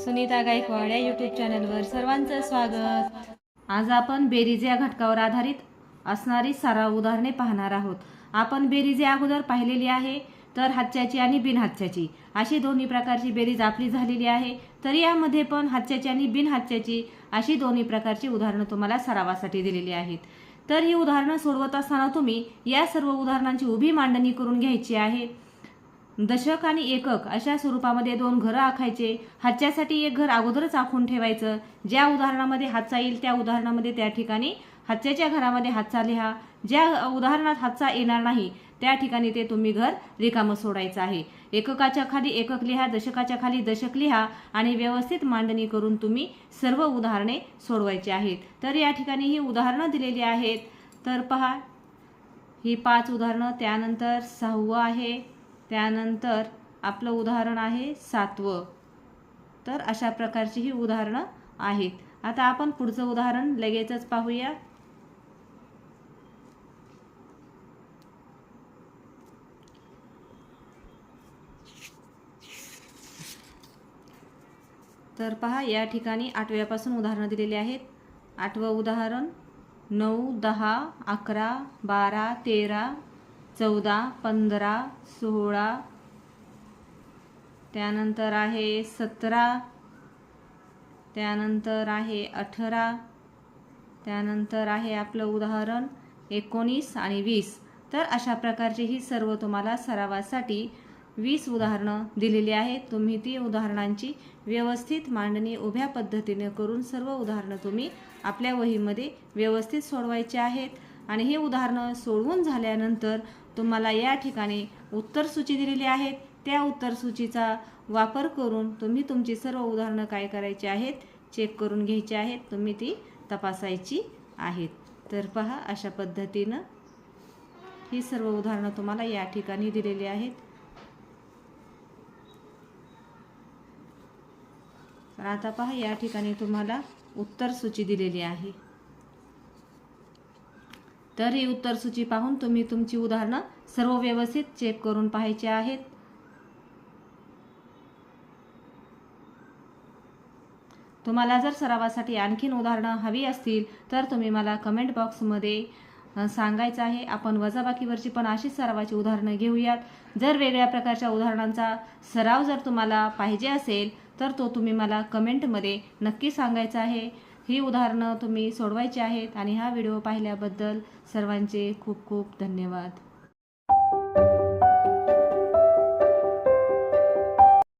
सुनीता गायकवाड या यूट्यूब चॅनलवर सर्वांचं स्वागत. आज आपण बेरीज या घटकावर आधारित असणारी सराव उदाहरणे पाहणार आहोत. आपण बेरीज या अगोदर पाहिलेली आहे तर हातच्याची आणि बिनहातच्याची अशी दोन्ही प्रकारची बेरीज आपली झालेली आहे तर यामध्ये पण हातच्याची आणि बिनहातच्याची अशी दोन्ही प्रकारची उदाहरणं तुम्हाला सरावासाठी दिलेली आहेत. तर ही उदाहरणं सोडवत असताना तुम्ही या सर्व उदाहरणांची उभी मांडणी करून घ्यायची आहे. दशक आणि एकक अशा स्वरूपामध्ये दोन घरं आखायचे. हातच्यासाठी एक घर अगोदरच आखून ठेवायचं. ज्या उदाहरणामध्ये हातचा येईल त्या उदाहरणामध्ये त्या ठिकाणी हातच्याच्या घरामध्ये हातचा लिहा. ज्या उदाहरणात हातचा येणार नाही त्या ठिकाणी ते तुम्ही घर रिकामं सोडायचं आहे. एककाच्या खाली एकक लिहा दशकाच्या खाली दशक लिहा आणि व्यवस्थित मांडणी करून तुम्ही सर्व उदाहरणे सोडवायची आहेत. तर या ठिकाणी ही उदाहरणं दिलेली आहेत. तर पहा ही पाच उदाहरणं त्यानंतर सहावं आहे. त्यानंतर आपलं उदाहरण आहे सातवं. तर अशा प्रकारची ही उदाहरणं आहेत. आता आपण पुढचं उदाहरण लगेचच पाहूया. तर पहा या ठिकाणी आठव्यापासून उदाहरणं दिलेली आहेत. आठवं उदाहरण नऊ दहा अकरा बारा तेरा चौदा पंधरा सोळा. त्यानंतर आहे सतरा. त्यानंतर आहे अठरा. त्यानंतर आहे आपलं उदाहरण एकोणीस आणि वीस. तर अशा प्रकारची ही सर्व तुम्हाला सरावासाठी वीस उदाहरणं दिलेली आहेत. तुम्ही ती उदाहरणांची व्यवस्थित मांडणी उभ्या पद्धतीने करून सर्व उदाहरणं तुम्ही आपल्या वहीमध्ये व्यवस्थित सोडवायची आहेत. आणि हे उदाहरणं सोडवून झाल्यानंतर तुम्हाला या ठिकाणी उत्तरसूची दिलेली आहेत त्या उत्तरसूचीचा वापर करून तुम्ही तुमची सर्व उदाहरणं काय करायची आहेत चेक करून घ्यायची आहेत. तुम्ही ती तपासायची आहेत. तर पहा अशा पद्धतीनं ही सर्व उदाहरणं तुम्हाला या ठिकाणी दिलेली आहेत. तर आता पहा या ठिकाणी तुम्हाला उत्तर सूची दिलेली आहे. तर ही उत्तर सूची पाहून तुम्ही तुमची उदाहरणं सर्व व्यवस्थित चेक करून पाहायची आहेत. तुम्हाला जर सरावासाठी आणखीन उदाहरणं हवी असतील तर तुम्ही मला कमेंट बॉक्समध्ये सांगायचं आहे. आपण वजाबाकीवरची पण अशीच सरावाची उदाहरणं घेऊयात. जर वेगळ्या प्रकारच्या उदाहरणांचा सराव जर तुम्हाला पाहिजे असेल तर तो तुम्ही मला कमेंटमध्ये नक्की सांगायचा आहे. ही उदाहरणं तुम्ही सोडवायची आहेत आणि हा व्हिडिओ पाहिल्याबद्दल सर्वांचे खूप खूप धन्यवाद.